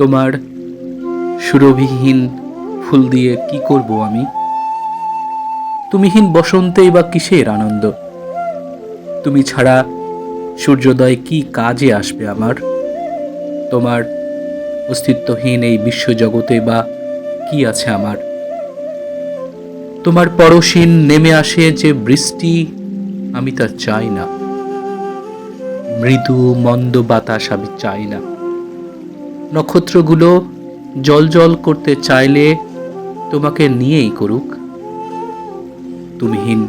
তোমার সুরভিহীন ফুল দিয়ে কি করব আমি? তুমিহীন বসন্তেই বা কিসের আনন্দ? তুমি ছাড়া সূর্যোদয় কি কাজে আসবে আমার? তোমার অস্তিত্বহীন এই বিশ্বজগতে বা কি আছে আমার? তোমার পরশীন নেমে আসে যে বৃষ্টি, আমি তা চাই না। মৃদু মন্দ বাতাস আমি চাই না। নক্ষত্রগুলো জল জল করতে চাইলে তোমাকে নিয়েই করুক। তুমিহীন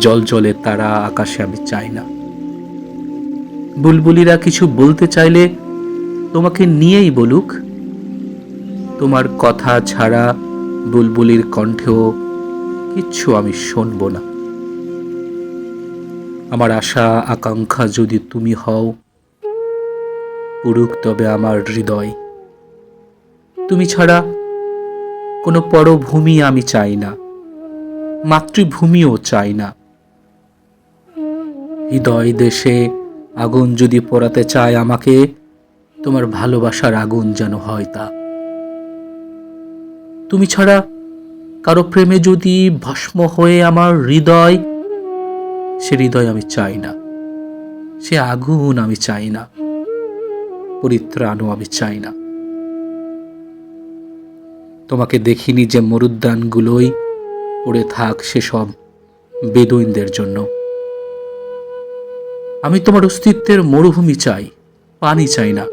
জল জলে তারা আকাশে আমি চাই না। বুলবুলিরা কিছু বলতে চাইলে তোমাকে নিয়েই বলুক। তোমার কথা ছাড়া বুলবুলির কণ্ঠেও কিচ্ছু আমি শুনব না। আমার আশা, আকাঙ্ক্ষা যদি তুমি হও পুরুক তবে আমার হৃদয়। তুমি ছাড়া কোনো পরভূমি আমি চাই না, মাতৃভূমিও চাই না। হৃদয় দেশে আগুন যদি পোড়াতে চায় আমাকে, তোমার ভালোবাসার আগুন যেন হয় তা। তুমি ছাড়া কারও প্রেমে যদি ভস্ম হয়ে আমার হৃদয়, সে হৃদয় আমি চাই না, সে আগুন আমি চাই না। পরিত্রাণও আমি চাই না। তোমাকে দেখিনি যে মরুদ্যানগুলোই পড়ে থাক সেসব বেদুইনদের জন্য। আমি তোমার অস্তিত্বের মরুভূমি চাই, পানি চাই না।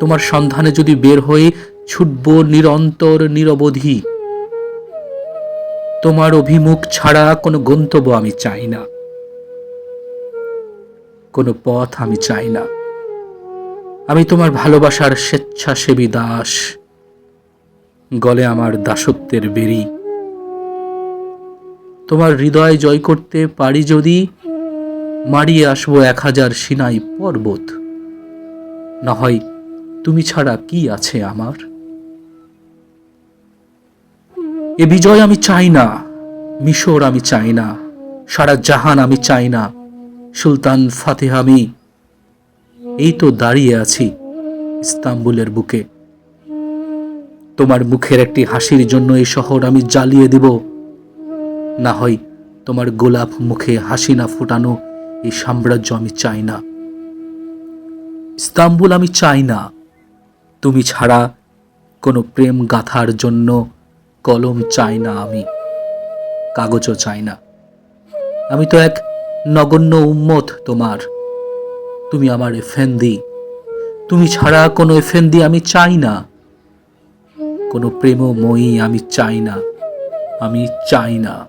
তোমার সন্ধানে যদি বের হয়ে ছুটব নিরন্তর নিরবধি। তোমার অভিমুখ ছাড়া কোনো গন্তব্য আমি চাই না। কোনো পথ আমি চাই না। আমি তোমার ভালোবাসার স্বেচ্ছাসেবী দাস। গলে আমার দাসত্বের বেরি তোমার হৃদয় জয় করতে পারি যদি, মারিয়ে আসব এক হাজার সিনাই পর্বত। না হয় তুমি ছাড়া কি আছে আমার? এ বিজয় আমি চাই না, মিশর আমি চাই না, সারা জাহান আমি চাই না, সুলতান ফাতেহ আমি এই তো দাঁড়িয়ে আছি ইস্তাম্বুলের বুকে। তোমার মুখের একটি হাসির জন্য এই শহর আমি জ্বালিয়ে দেব। না হয় তোমার গোলাপ মুখে হাসি না ফুটানো এই সাম্রাজ্য আমি চাই না। ইস্তাম্বুল আমি চাই না। তুমি ছাড়া কোনো প্রেম গাথার জন্য কলম চাই না আমি, কাগজও চাই না। আমি তো এক নগণ্য উম্মত তোমার। তুমি আমার এফেন্দি তুমি ছাড়া কোনো এফেন্দি আমি চাই না। কোনো প্রেমময়ী আমি চাই না। আমি চাই না।